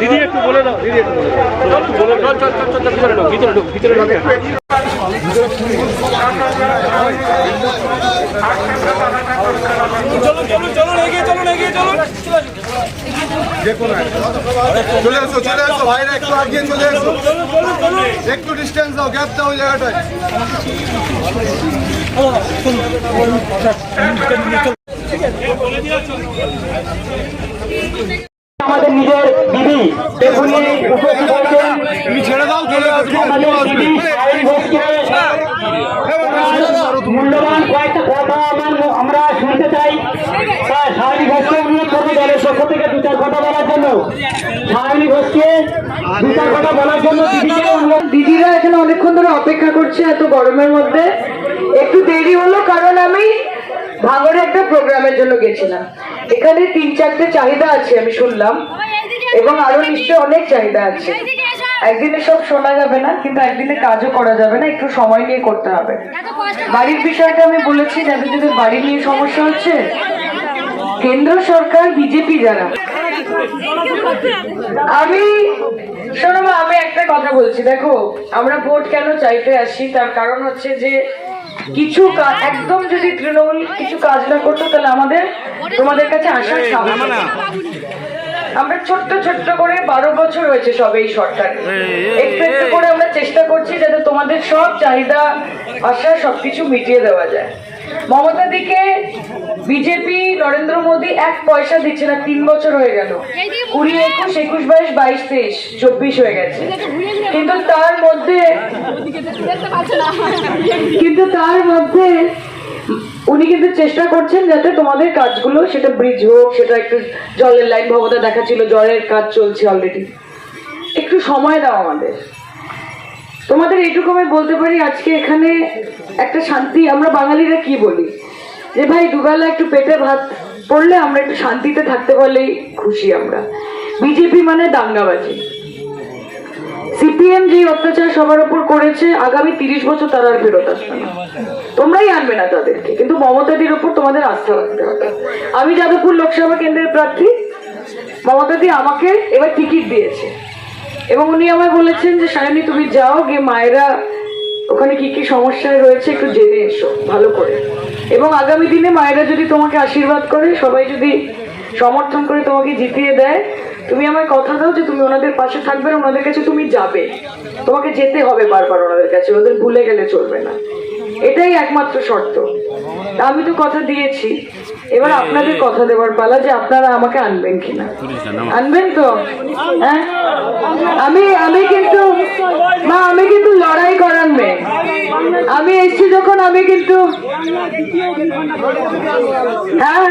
দিদি একটু বলে দাও দিদি একটু বলে দাও। চল চল চল চল ভিতরে ঢোক ভিতরে ঢোক ভিতরে ঢোক। চলো চলো চলো এগিয়ে চলো এগিয়ে চলো চলে এসো চলে এসো ভাইরা একটু আগিয়ে চলে এসো। একটু ডিস্টেন্স দাও গ্যাপ দাও ওই জায়গাটায়। আমাদের নিজের দিদি তুমি ছেড়ে দাও চলে সায়ন মূল্যবান কয়েকটা কথা আমার আমরা শুনতে চাই। সায়নী ঘোষকে অনুরোধ করব দলের পক্ষ থেকে দু চার কথা বলার জন্য। সায়নী ঘোষকে দু চার কথা বলার জন্য দিদিরা এখানে অনেকক্ষণ ধরে অপেক্ষা করছে এত গরমের মধ্যে। একটু দেরি হলো কারণ আমি ভাঙরে একটা প্রোগ্রামের জন্য গেছিলাম। এখানে তিন চারটে চাহিদা আছে আমি শুনলাম এবং আরও নিশ্চয়ই অনেক চাহিদা আছে। একদিনে সব শোনা যাবে না কিন্তু একদিনে কাজও করা যাবে না একটু সময় নিয়ে করতে হবে। বাড়ির বিষয়টা আমি বলেছি যাদের বাড়ি নিয়ে সমস্যা হচ্ছে কেন্দ্র সরকার বিজেপি যারা। আমি শোনো আমি একটা কথা বলছি দেখো আমরা ভোট কেন চাইতে আসি? তার কারণ হচ্ছে যে কিছু কাজ একদম যদি তৃণমূল কিছু কাজ না করতো তাহলে আমাদের তোমাদের কাছে আসার সামনে আমরা ছোট্ট ছোট্ট করে বারো বছর হয়েছে সব এই সরকার। একটু একটু করে আমরা চেষ্টা করছি যাতে তোমাদের সব চাহিদা আশা সবকিছু মিটিয়ে দেওয়া যায়। মমতা দিকে বিজেপি নরেন্দ্র মোদী এক পয়সা দিচ্ছে না তিন বছর হয়ে গেল। কুড়ি একুশ একুশ বাইশ বাইশ তেইশ চব্বিশ হয়ে গেছে। কিন্তু তার মধ্যে কিন্তু তার মধ্যে উনি কিন্তু চেষ্টা করছেন যাতে তোমাদের কাজগুলো সেটা ব্রিজ হোক সেটা একটু জলের লাইন ভবতা দেখাচ্ছিল জলের কাজ চলছে অলরেডি একটু সময় দাও আমাদের। তোমাদের এইটুকু আমি বলতে পারি আজকে এখানে একটা শান্তি আমরা বাঙালিরা কি বলি? যে ভাই দুবেলা একটু পেটে ভাত পড়লে আমরা একটু শান্তিতে থাকতে পারলেই খুশি আমরা। বিজেপি মানে দাঙ্গাবাজি। সিপিএম যে অত্যাচার সবার উপর করেছে, আগামী তিরিশ বছর তারা আর ফেরত আসবে না। তোমরাই আনবে না তাদেরকে, কিন্তু মমতাদির উপর তোমাদের আস্থা রাখতে হবে। আমি যাদবপুর লোকসভা কেন্দ্রের প্রার্থী। মমতাদি আমাকে এবার টিকিট দিয়েছে। এবং উনি আমায় বলেছেন যে, সায়নী, তুমি যাও, গিয়ে মায়েরা ওখানে কি কি সমস্যায় রয়েছে একটু জেনে এসো, ভালো করে। এবং আগামী দিনে মায়েরা যদি তোমাকে আশীর্বাদ করে, সবাই যদি সমর্থন করে তোমাকে জিতিয়ে দেয়, তুমি আমায় কথা দাও যে তুমি ওনাদের পাশে থাকবে ওনাদের কাছে তুমি যাবে। তোমাকে যেতে হবে বারবার ওনাদের কাছে, ওদের ভুলে গেলে চলবে না। এটাই একমাত্র শর্ত। আমি তো কথা দিয়েছি এবার আপনাদের কথা দেবার পালা যে আপনারা আমাকে আনবেন কিনা। আনবেন তো? হ্যাঁ? আমি আমি কিন্তু, মা, আমি কিন্তু লড়াই করার মেয়ে। আমি এসছি যখন আমি কিন্তু হ্যাঁ?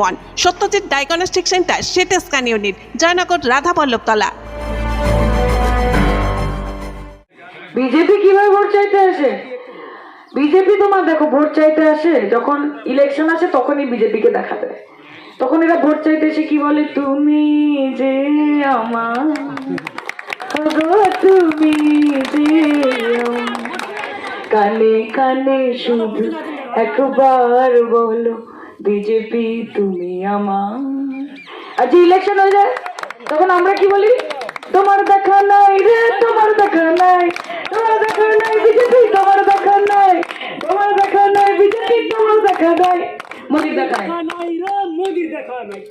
one. Satyajit diagnostic centre CT scan unit, Jaynagar Radhapallabtala BJP কীভাবে ভোট চাইতে আসে? বিজেপি তোমার দেখো, ভোট চাইতে আসে, যখন ইলেকশন আসে তখনই বিজেপিকে দেখা দেয়। তখন এরা ভোট চাইতে এসে কি বলে, তুমি যে আমার তুমি যে কানে কানে শুধু একবার বলো বিজেপি তুমি আমার আর যে ইলেকশন হয়ে যায় তখন আমরা কি বলি তোমার দেখা নাই রে তোমার দেখা নাই তোমার দেখা নাই বিজেপি তোমার দেখা নাই তোমার দেখা নাই বিজেপি তোমার দেখা নাই মোদির দেখা নাই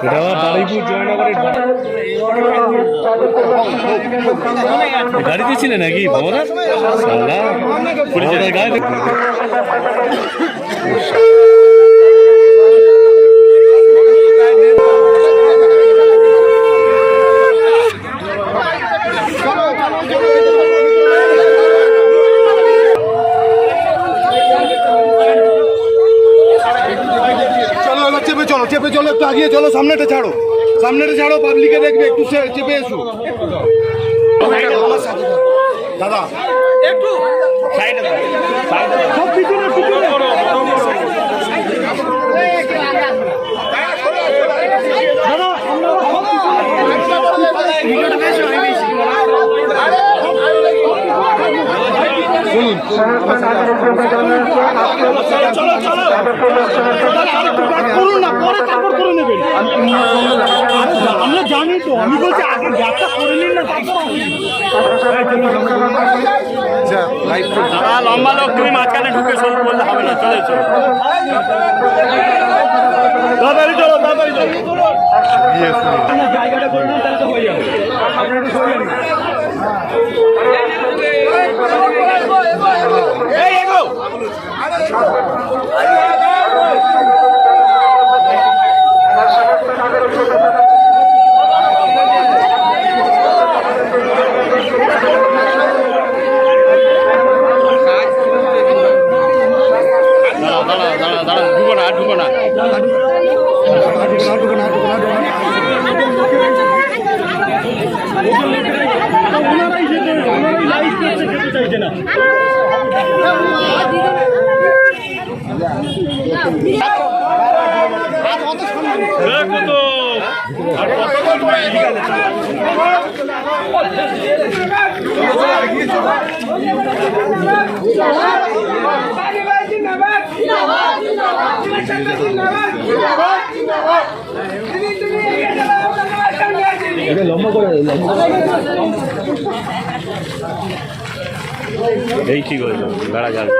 এটা আবার বারুইপুর জয়নগরের গাড়িতে ছিলে নাকি গাড়ি চেপে চলো চেপে চলো একটু আগিয়ে চলো সামনেটা ছাড়ো। সামনেটা ছাড়ো পাবলিকে দেখবে একটু চেপে এসো। দাদা করুন না পরে তারপর করে নেবেন জানি তো আমি বলছি আগে গ্যাপটা করে নিন না লম্বা লোক তুমি মাঝখানে ঢুকে শুরু করলে হবে না চলে চলো তাড়াতাড়ি চলো তাড়াতাড়ি চলো। জায়গাটা করে নেন তাহলে তো হয়ে যাবে। আপনারা একটু সরে যান। এই এগো। দাঁড়া দাঁড়া ঢুকো না ঢুকো না। ওনারাই যেতে লম্বা করে এই ঠিক হয়ে যাবে বেড়া তো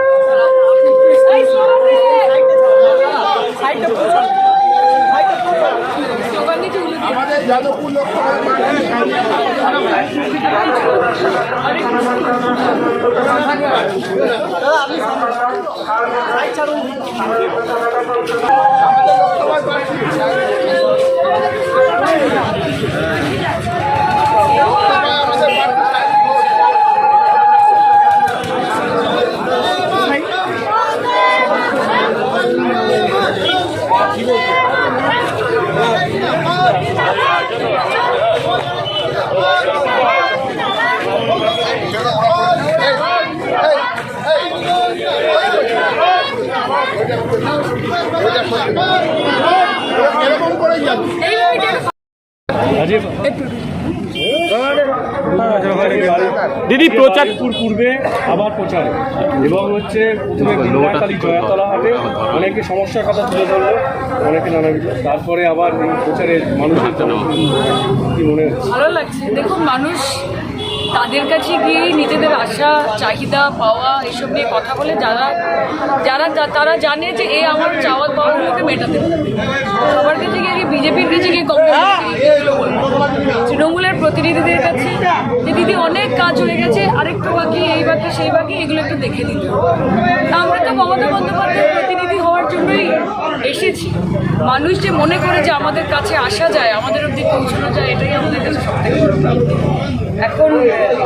আর কতক্ষণ পরে দিদি প্রচার পূর্বে আবার প্রচার। এবং হচ্ছে প্রথমে গুন্ডাখালী জয়াতলা হাটে অনেকে সমস্যার কথা তুলে ধরলো অনেকে নানা তারপরে আবার এই প্রচারে মানুষের জন্য কি মনে হচ্ছে? ভালো লাগছে। দেখুন মানুষ তাদের কাছে গিয়ে নিজেদের আশা, চাহিদা, পাওয়া, এসব নিয়ে কথা বলে যারা যারা তারা জানে যে এ আমার চাওয়া পাওয়াগুলোকে মেটাতে সবার কাছে গিয়ে বিজেপির কাছে গিয়ে কমপ্লেন তৃণমূলের প্রতিনিধিদের কাছে যে দিদি অনেক কাজ হয়ে গেছে, আরেকটু বাকি, এই বাকি, সেই বাকি, এগুলো একটু দেখে দিতে আমরা তো মমতা বন্দ্যোপাধ্যায়ের প্রতিনিধি হওয়ার জন্যই এসেছি। মানুষ যে মনে করে যে আমাদের কাছে আসা যায়, আমাদের অব্দি পৌঁছানো যায়, এটাই আমাদের কাছে সব থেকে বড় প্রাপ্তি। এখন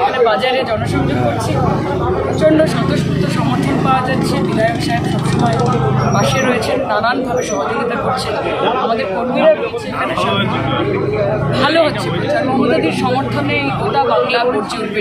মানে বাজারে জনসংযোগ করছি। প্রচণ্ড স্বতঃস্ফূর্ত সমর্থন পাওয়া যাচ্ছে। বিধায়ক সাহেব সবসময় পাশে রয়েছেন, নানানভাবে সহযোগিতা করছেন। আমাদের কর্মীরা রয়েছে এখানে ভালো হচ্ছে মমতাদির সমর্থনে গোটা বাংলা গর্জে উঠবে